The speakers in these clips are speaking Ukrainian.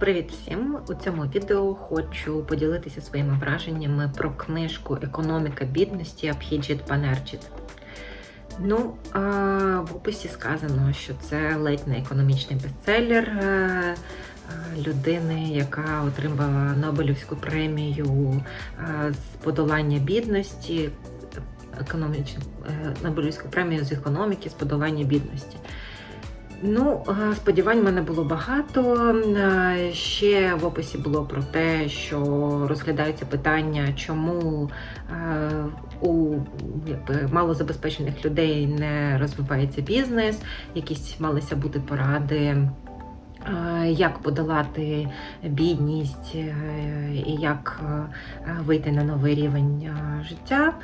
Привіт всім! У цьому відео хочу поділитися своїми враженнями про книжку Економіка бідності Абхіджіт Банерджіт. Ну, в описі сказано, що це ледь не економічний бестселер е, е, людини, яка отримала Нобелівську премію е, з подолання бідності, економічну Нобелівську премію з економіки з подолання бідності. Ну, е, сподівань в мене було багато. Е, Ще в описі було про те, що розглядаються питання, чому е, у якби, малозабезпечених людей не розвивається бізнес, якісь малися бути поради. Як подолати бідність і як вийти на новий рівень життя.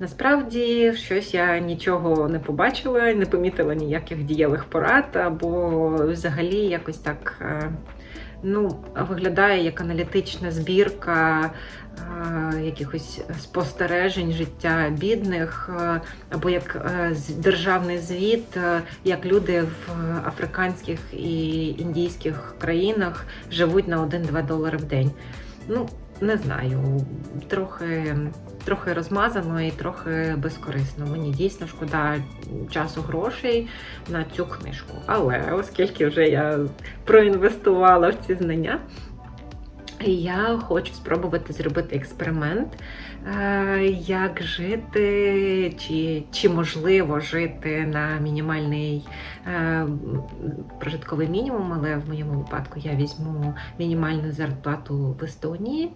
Насправді, щось я нічого не побачила, не помітила ніяких дієвих порад, або взагалі якось так е, ну, виглядає як аналітична збірка е, якихось спостережень життя бідних, е, або як державний звіт, як люди в африканських і індійських країнах живуть на 1-2 долари в день. Ну, не знаю, трохи, трохи розмазано і трохи безкорисно. Мені дійсно шкода часу грошей на цю книжку. Але оскільки вже я проінвестувала в ці знання, я хочу спробувати зробити експеримент, е, як жити, чи, чи можливо жити на мінімальний е, прожитковий мінімум, але в моєму випадку я візьму мінімальну зарплату в Естонії.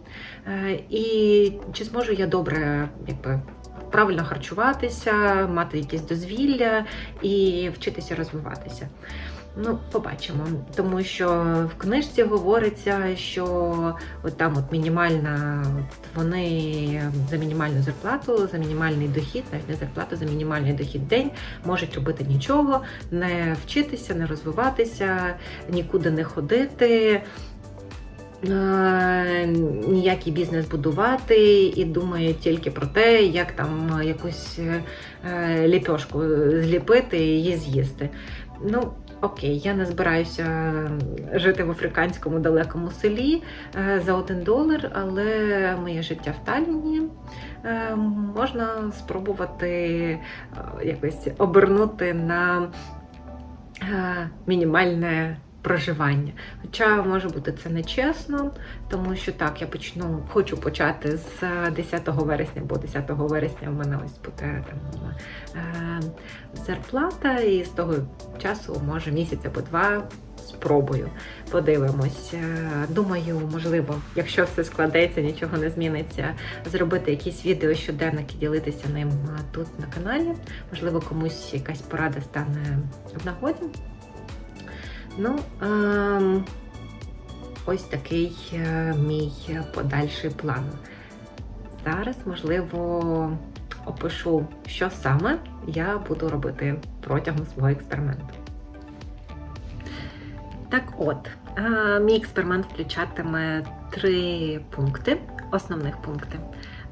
Е, І чи зможу я добре якби, правильно харчуватися, мати якісь дозвілля і вчитися розвиватися. Ну, побачимо, тому що в книжці говориться, що от там от мінімальна, от вони за мінімальну зарплату, за мінімальний дохід, навіть не зарплату, за мінімальний дохід день можуть робити нічого, не вчитися, не розвиватися, нікуди не ходити. е, Ніякий бізнес будувати і думає тільки про те, як там якусь е, ліпьошку зліпити і з'їсти. Ну, окей, я не збираюся жити в африканському далекому селі е, за один долар, але моє життя в Талліні. Е, можна спробувати е, якось обернути на мінімальне проживання. Хоча може бути це нечесно, тому що так, я почну, хочу почати з 10 вересня, бо 10 вересня в мене ось буде там е, зарплата, і з того часу, може, місяць або два. Спробую, подивимось. Е, Думаю, можливо, якщо все складеться, нічого не зміниться, зробити якісь відео щоденник і ділитися ним е, тут на каналі. Можливо, комусь якась порада стане в нагоді. Ну, ем, ось такий е, мій подальший план. Зараз, можливо, опишу, що саме я буду робити протягом свого експерименту. Так от, е, мій експеримент включатиме три пункти, основних пункти.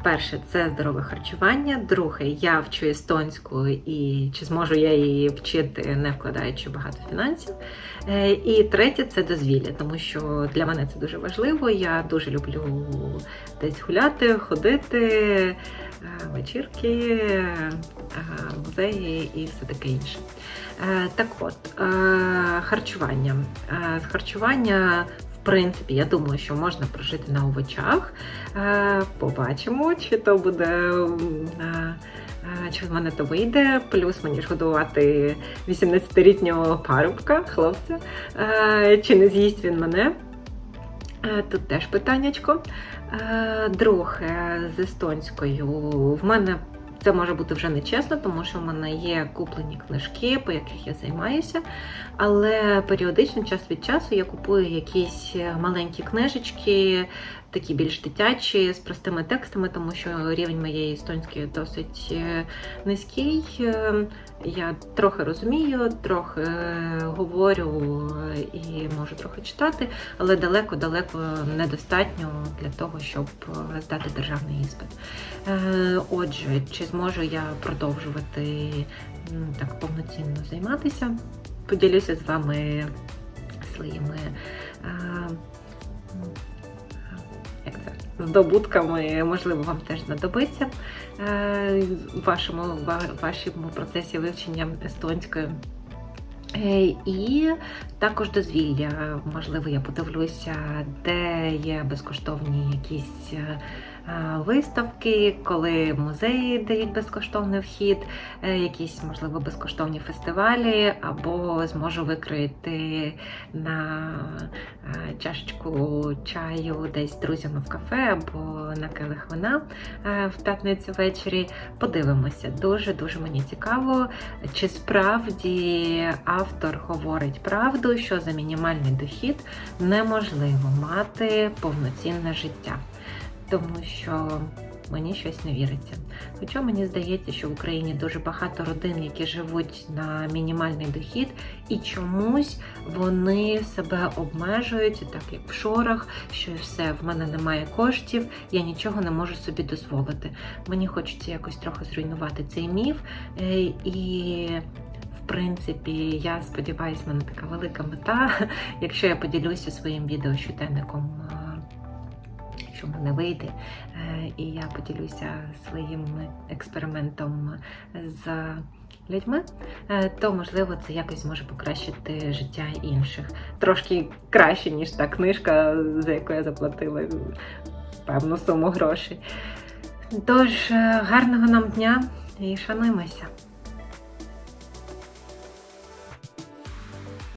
Перше це здорове харчування. Друге, я вчу естонську і чи зможу я її вчити, не вкладаючи багато фінансів. Е, І третє це дозвілля, тому що для мене це дуже важливо. Я дуже люблю десь гуляти, ходити, е, вечірки, е, музеї і все таке інше. Так от, харчування. З харчування, принципі, я думаю, що можна прожити на овочах. Е, Побачимо, чи то буде. е, е, Чи в мене то вийде, плюс мені ж годувати 18-літнього парубка, хлопця, чи не з'їсть він мене. Тут теж питаннячко. Друге, з естонською. В мене це може бути вже нечесно, тому що в мене є куплені книжки, по яких я займаюся. Але періодично, час від часу, я купую якісь маленькі книжечки, такі більш дитячі, з простими текстами, тому що рівень моєї естонської досить е, низький. Е, Я трохи розумію, трохи е, говорю і можу трохи читати, але далеко-далеко недостатньо для того, щоб здати державний іспит. Отже, чи зможу я продовжувати так повноцінно займатися? Поділюся з вами своїми здобутками, можливо, вам теж знадобиться в вашому, вашому процесі вивчення естонської. Е, І також дозвілля. Можливо, я подивлюся, де є безкоштовні якісь е, е, виставки, коли музеї дають безкоштовний вхід, якісь, можливо, безкоштовні фестивалі, або зможу викроїти на чашечку чаю десь друзями в кафе або на келих вина в п'ятницю ввечері. Подивимося. Дуже дуже мені цікаво, чи справді автор говорить правду, що за мінімальний дохід неможливо мати повноцінне життя, тому що мені щось не віриться. Хоча мені здається, що в Україні дуже багато родин, які живуть на мінімальний дохід, і чомусь вони себе обмежують, так як в шорах, що все, в мене немає коштів, я нічого не можу собі дозволити. Мені хочеться якось трохи зруйнувати цей міф. е, І принципі, я сподіваюся, в мене така велика мета. Якщо я поділюся своїм відео щоденником, е, що в мене вийде, е, і я поділюся своїм експериментом з людьми, е, то можливо це якось може покращити життя інших. Трошки краще, ніж та книжка, за яку я заплатила певну суму грошей. Тож, гарного нам дня і шануємося!